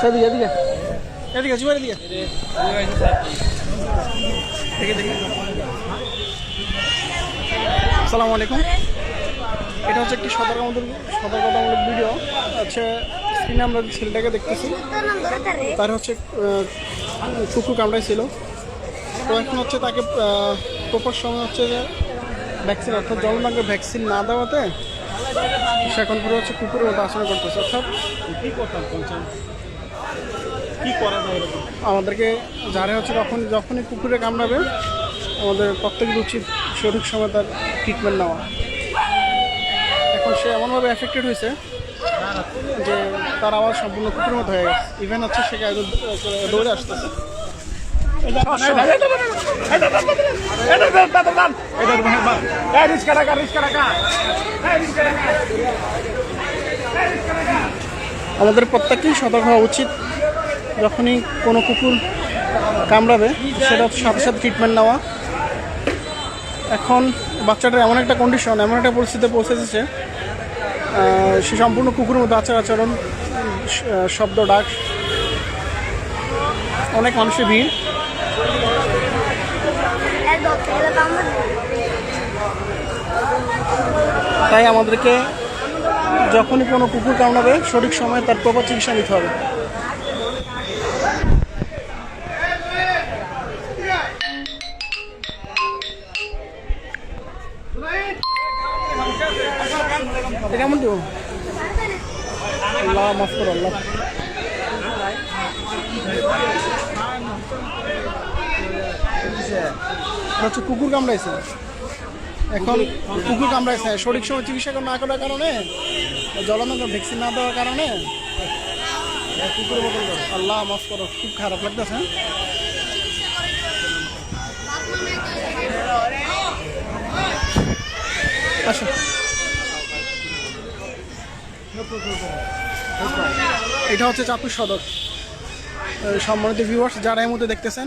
সেদিকে এদিকে এদিকে জুয়ার এদিকে আসসালামু আলাইকুম এটা হচ্ছে একটি সতর্কতামূলক সতর্কতামূলক ভিডিও হচ্ছে স্ক্রিনে আমরা ছেলেটাকে দেখতেছি, তার হচ্ছে কুকুর কামড়াইছিল। তো এখন হচ্ছে তাকে প্রপার সময় হচ্ছে যে ভ্যাকসিন অর্থাৎ জলনাঙ্গের ভ্যাকসিন না দেওয়াতে সে এখন পুরো হচ্ছে কুকুরের মতো আচরণ করতেছে অর্থাৎ কি কি করা আমাদেরকে যারা হচ্ছে যখন যখনই কুকুরে কামড়াবে আমাদের প্রত্যেকের উচিত সঠিক সময় তার ট্রিটমেন্ট নেওয়া। এখন সে এমনভাবে এফেক্টেড হয়েছে যে তার আওয়াজ সম্পূর্ণ কুকুরের মতো হয়ে গেছে। ইভেন হচ্ছে সে দৌড়ে আসতেছে। আমাদের প্রত্যেকেই সতর্ক হওয়া উচিত। যখনই কোনো কুকুর কামড়াবে সেটা সাথে সাথে ট্রিটমেন্ট নেওয়া। এখন বাচ্চাটার এমন একটা কন্ডিশন এমন একটা পরিস্থিতিতে পৌঁছেছে সে সম্পূর্ণ কুকুরের মতো আচার আচরণ শব্দ, ডাক। অনেক মানুষের ভিড়। তাই আমাদেরকে যখনই কোনো কুকুর কামড়াবে, সঠিক সময়ে তার প্রপার চিকিৎসা নিতে হবে। কেমন দেবো? আল্লাহ, মাফ করো, আল্লাহ এটা হচ্ছে কুকুর কামড়াইছে এখন কুকুর কামড়াইছে সঠিক সময় চিকিৎসা না করার কারণে জলানগর ভ্যাকসিন না দেওয়ার কারণে কুকুরের মতন করে। আল্লাহ মাফ করো, খুব খারাপ লাগতেছে হ্যাঁ? এটা হচ্ছে চাঁদপুর সদর সম্মানিত ভিউয়ার্স যারা এই মধ্যে দেখতেছেন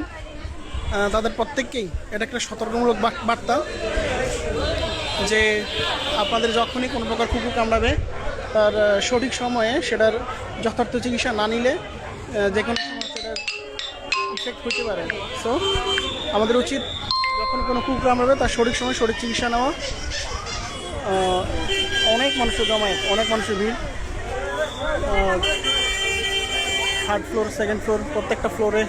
তাদের প্রত্যেককেই এটা একটা সতর্কমূলক বার্তা যে আপনাদের যখনই কোনো প্রকার কুকুর কামড়াবে, তার সঠিক সময়ে সেটার যথার্থ চিকিৎসা না নিলে যে কোনো সময় সেটার হতে পারে। সো আমাদের উচিত যখন কোনো কুকুর কামড়াবে, তার সঠিক সময় সঠিক চিকিৎসা নেওয়া। অনেক মানুষের জমায়েত, অনেক মানুষের ভিড়। থার্ড ফ্লোর সেকেন্ড ফ্লোর প্রত্যেকটা ফ্লোরে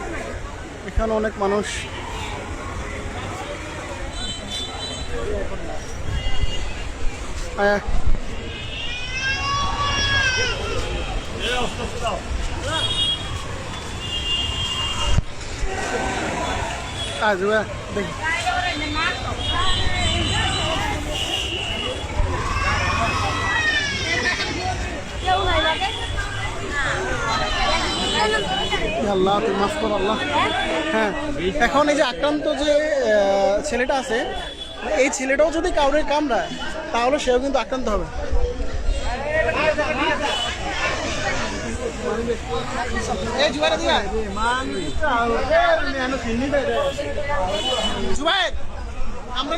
এখানে অনেক মানুষ। আজ দেখি। আল্লাহ তুই মাফ কর আল্লাহ। হ্যাঁ এখন এই যে আক্রান্ত যে ছেলেটা আছে, এই ছেলেটাও যদি কাউরে কামড়ায়, তাহলে সেও কিন্তু আক্রান্ত হবে। আমরা